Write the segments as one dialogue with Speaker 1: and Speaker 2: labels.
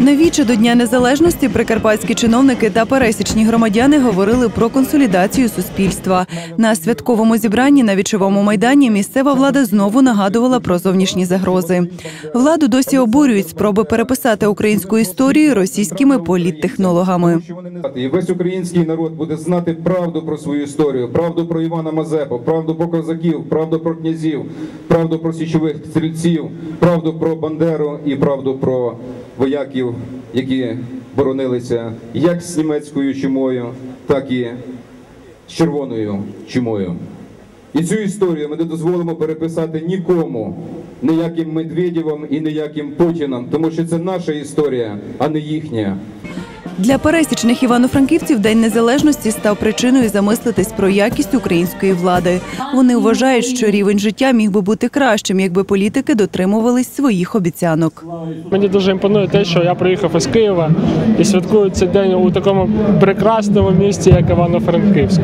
Speaker 1: Навіче до Дня Незалежності прикарпатські чиновники та пересічні громадяни говорили про консолідацію суспільства. На святковому зібранні на вічовому майдані місцева влада знову нагадувала про зовнішні загрози. Владу досі обурюють спроби переписати українську історію російськими політтехнологами.
Speaker 2: І весь український народ буде знати правду про свою історію, правду про Івана Мазепу, правду про козаків, правду про князів, правду про січових стрільців, правду про Бандеру і правду про вояків, які боронилися як з німецькою чумою, так і з червоною чумою. І цю історію ми не дозволимо переписати нікому, ніяким Медведєвим і ніяким Путінам, тому що це наша історія, а не їхня.
Speaker 1: Для пересічних івано-франківців День Незалежності став причиною замислитись про якість української влади. Вони вважають, що рівень життя міг би бути кращим, якби політики дотримувались своїх обіцянок.
Speaker 3: Мені дуже імпонує те, що я приїхав із Києва і святкую цей день у такому прекрасному місті, як Івано-Франківськ.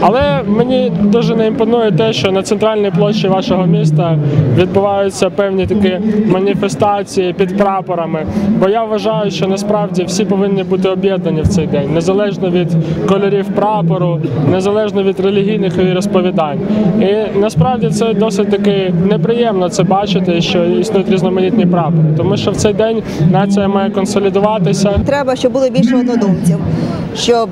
Speaker 3: Але мені дуже не імпонує те, що на центральній площі вашого міста відбуваються певні такі маніфестації під прапорами. Бо я вважаю, що насправді всі повинні бути об'єднані в цей день, незалежно від кольорів прапору, незалежно від релігійних розповідань. І насправді це досить таки неприємно це бачити, що існують різноманітні прапори, тому що в цей день нація має консолідуватися.
Speaker 4: Треба, щоб було більше однодумців, щоб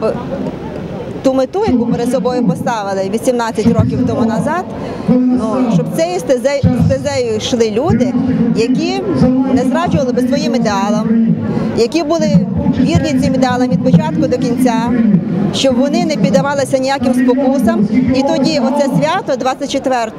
Speaker 4: ту мету, яку перед собою поставили 18 років тому назад, ну щоб цією стезею йшли люди, які не зраджували би своїм ідеалам, які були вірні цим ідеалам від початку до кінця, щоб вони не піддавалися ніяким спокусам. І тоді оце свято 24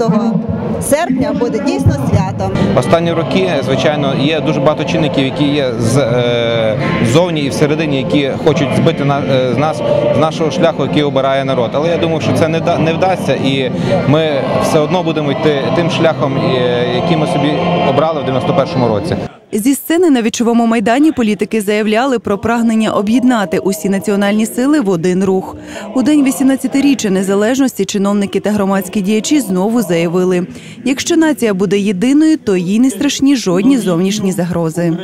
Speaker 4: серпня буде дійсно святом.
Speaker 5: Останні роки, звичайно, є дуже багато чинників, які є е, ззовні і всередині, які хочуть збити е, з нас з нашого шляху, який обирає народ. Але я думаю, що це не вдасться, і ми все одно будемо йти тим шляхом, е, який ми собі обрали в 91-му році.
Speaker 1: Зі сцени на вічовому майдані політики заявляли про прагнення об'єднати усі національні сили в один рух. У день 18-річчя незалежності чиновники та громадські діячі знову заявили: якщо нація буде єдиною, то їй не страшні жодні зовнішні загрози.